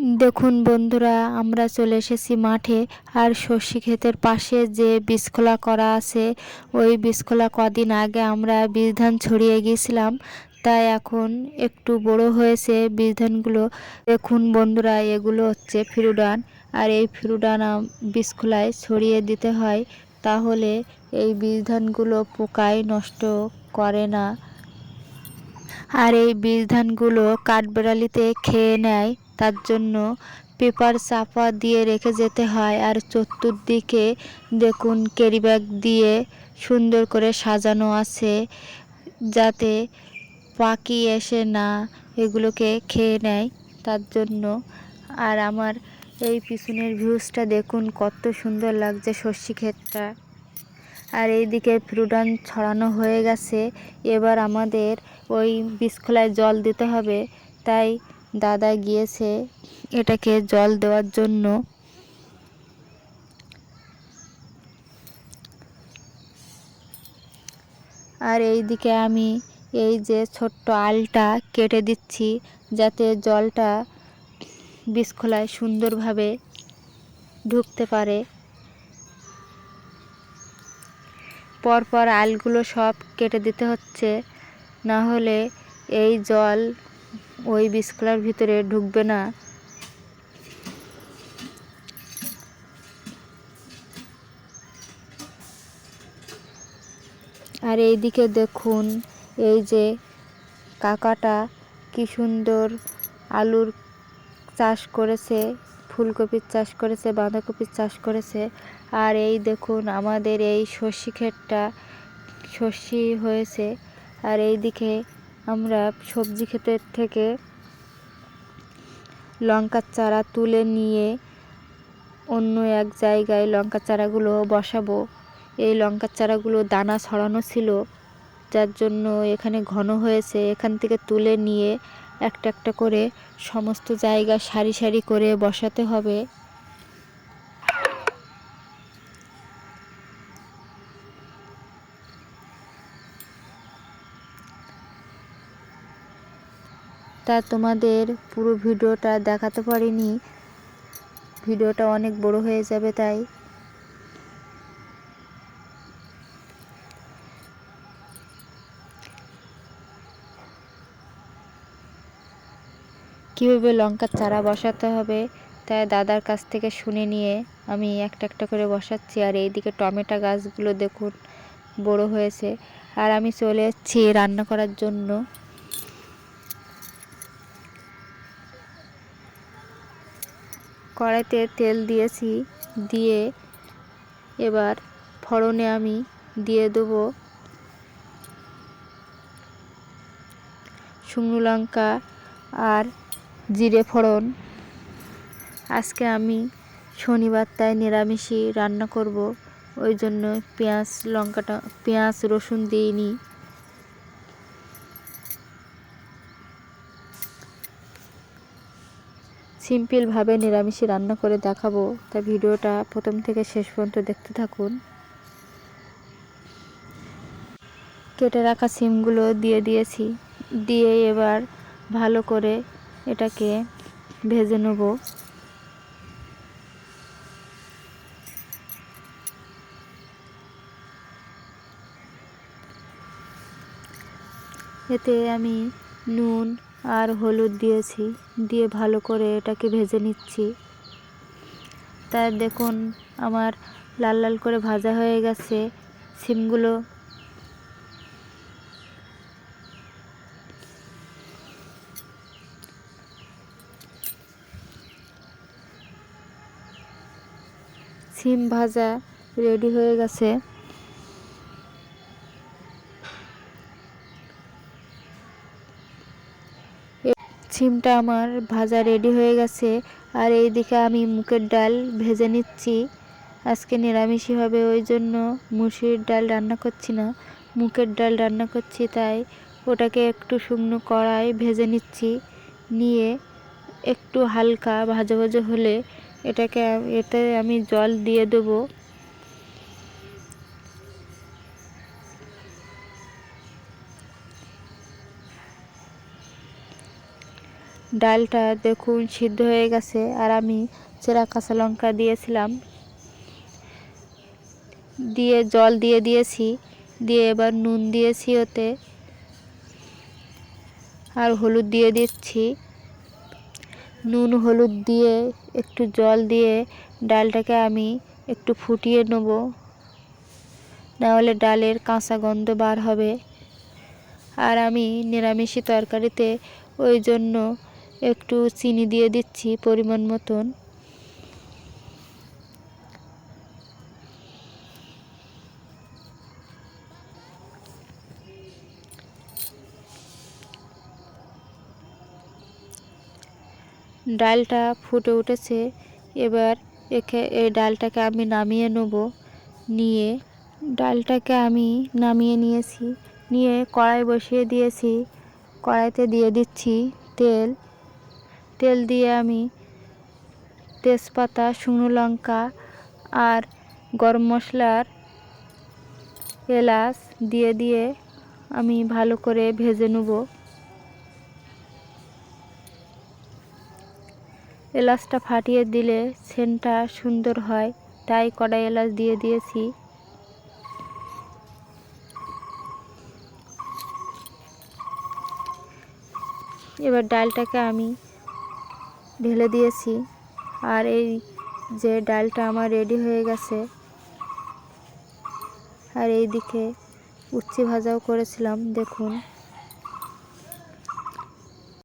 দেখুন বন্ধুরা, আমরা চলে এসেছি মাঠে। আর সর্ষে ক্ষেতের পাশে যে বীজখোলা করা আছে, ওই বীজখোলা কদিন আগে আমরা বীজ ধান ছড়িয়ে গিয়েছিলাম। তাই এখন একটু বড় হয়েছে বীজ ধানগুলো দেখুন বন্ধুরা, এগুলো হচ্ছে ফিরুডান আর এই ফিরুডান বীজখোলায় ছড়িয়ে দিতে হয়, তাহলে এই বীজ ধানগুলো পোকায় নষ্ট করে না। আর এই বীজ ধানগুলো কাঠবেড়ালিতে খেয়ে নেয়। তার জন্য পেপার চাপা দিয়ে রেখে যেতে হয় আর চতুর্দিকে দেখুন ক্যারি ব্যাগ দিয়ে সুন্দর করে সাজানো আছে যাতে পাখি এসে না এগুলোকে খেয়ে নেয় তার জন্য। আর আমার এই পিছনের ভিউজটা দেখুন, কত সুন্দর লাগছে সর্ষে ক্ষেতটা। আর এইদিকে ফ্রুডান ছড়ানো হয়ে গেছে। এবার আমাদের ওই বীজখোলায় জল দিতে হবে, তাই দাদা গিয়েছে এটাকে জল দেওয়ার জন্য। আর এই দিকে আমি এই যে ছোট্ট আলটা কেটে দিচ্ছি যাতে জলটা বীজখোলায় সুন্দরভাবে ঢুকতে পারে। পরপর আলগুলো সব কেটে দিতে হচ্ছে, না হলে এই জল ওই বীজখোলার ভিতরে ঢুকবে না। আর এইদিকে দেখুন, এই যে কাকাটা কি সুন্দর আলুর চাষ করেছে, ফুলকপির চাষ করেছে, বাঁধাকপির চাষ করেছে। আর এই দেখুন, আমাদের এই সর্ষে ক্ষেতটা সর্ষে হয়েছে। আর এই দিকে আমরা সবজি ক্ষেতের থেকে লঙ্কার চারা তুলে নিয়ে অন্য এক জায়গায় লঙ্কার চারাগুলো বসাবো। এই লঙ্কার চারাগুলো দানা ছড়ানো ছিল, যার জন্য এখানে ঘন হয়েছে। এখান থেকে তুলে নিয়ে একটা একটা করে সমস্ত জায়গা সারি সারি করে বসাতে হবে। তা তোমাদের পুরো ভিডিওটা দেখাতে পারিনি। ভিডিওটা অনেক বড় হয়ে যাবে তাই। কীভাবে লঙ্কার চারা বসাতে হবে তাই দাদার কাছ থেকে শুনে নিয়ে আমি একটা একটা করে বসাচ্ছি। আর এইদিকে টমেটো গাছগুলো দেখুন, বড় হয়েছে। আর আমি চলে যাচ্ছি রান্না করার জন্য। কড়াইতে তেল দিয়েছি, দিয়ে এবার ফড়নে আমি দিয়ে দেবো শুকনো লঙ্কা আর জিরে ফোড়ন। আজকে আমি শনিবার, তাই নিরামিষই রান্না করব। ওই জন্য পেঁয়াজ, লঙ্কাটা, পেঁয়াজ রসুন দিইনি। সিম্পলভাবে নিরামিষই রান্না করে দেখাবো। তা ভিডিওটা প্রথম থেকে শেষ পর্যন্ত দেখতে থাকুন। কেটে রাখা সিমগুলো দিয়ে দিয়েছি। দিয়ে এবার ভালো করে এটাকে ভেজে নেব। এতে আমি নুন আর হলুদ দিয়েছি, দিয়ে ভালো করে এটাকে ভেজে নিচ্ছি। তার দেখুন, আমার লাল লাল করে ভাজা হয়ে গেছে সিমগুলো। সিম ভাজা রেডি হয়ে গেছে। সিমটা আমার ভাজা রেডি হয়ে গেছে। আর এই দিকে আমি মুগের ডাল ভেজে নিচ্ছি। আজকে নিরামিষই হবে, ওই জন্য মুসুরির ডাল রান্না করছি না। মুগের ডাল রান্না করছি, তাই ওটাকে একটু শুকনো কড়াই ভেজে নিচ্ছি। নিয়ে একটু হালকা ভাজা ভাজা হলে এটাকে এতে আমি জল দিয়ে দেবো। ডালটা দেখুন সিদ্ধ হয়ে গেছে আর আমি চেরা কাঁচা লঙ্কা দিয়েছিলাম। দিয়ে জল দিয়ে দিয়েছি, দিয়ে এবার নুন দিয়েছি ওতে। আর হলুদ দিয়ে দিচ্ছি। নুন, হলুদ দিয়ে একটু জল দিয়ে ডালটাকে আমি একটু ফুটিয়ে নেব। নাহলে ডালের কাঁচা গন্ধ বার হবে। আর আমি নিরামিষি তরকারিতে ওই জন্য একটু চিনি দিয়ে দিচ্ছি পরিমাণ মতন। ডালটা ফুটে উঠেছে। এবার একে, এই ডালটাকে আমি নামিয়ে নেব। নিয়ে ডালটাকে আমি নামিয়ে নিয়েছি। নিয়ে কড়াই বসিয়ে দিয়েছি। কড়াইতে দিয়ে দিচ্ছি তেল। তেল দিয়ে আমি তেজপাতা, শুকনো লঙ্কা আর গরম মশলার এলাচ দিয়ে দিয়ে আমি ভালো করে ভেজে নেব। এলাচটা ফাটিয়ে দিলে সেন্টটা সুন্দর হয়, তাই কড়াই এলাচ দিয়ে দিয়েছি। এবার ডালটাকে আমি ঢেলে দিয়েছি। আর এই যে ডালটা আমার রেডি হয়ে গেছে। আর এই দিকে উচ্চি ভাজাও করেছিলাম, দেখুন।